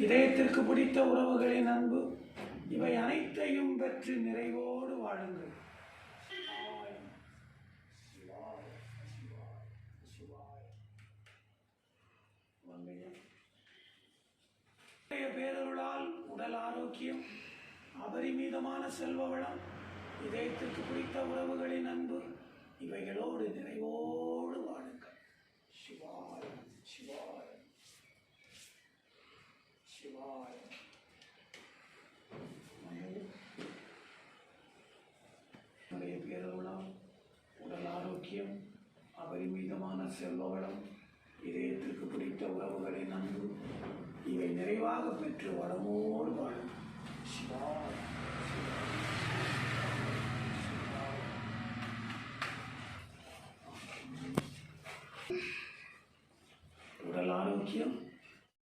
இதயத்திற்கு பிடித்த உறவுகளின் அன்பு இவை அனைத்தையும் பெற்று நிறைவோடு வாழுங்கள். பேரருளால் உடல் ஆரோக்கியம் அபரிமிதமான செல்வ வளம் இதயத்திற்கு பிடித்த உறவுகளின் அன்பு இவைகளோடு நிறைவோடு வாழுங்கள் சிவாய சிவாய சிவாய நிறைய பேரருளால் உடல் ஆரோக்கியம் அபரிமிதமான செல்வவளம் இதயத்திற்கு பிடித்த உறவுகளை அன்பு இவை நிறைவாக பெற்று வளமோடு வாழும் சிவாய உடல் ஆரோக்கியம்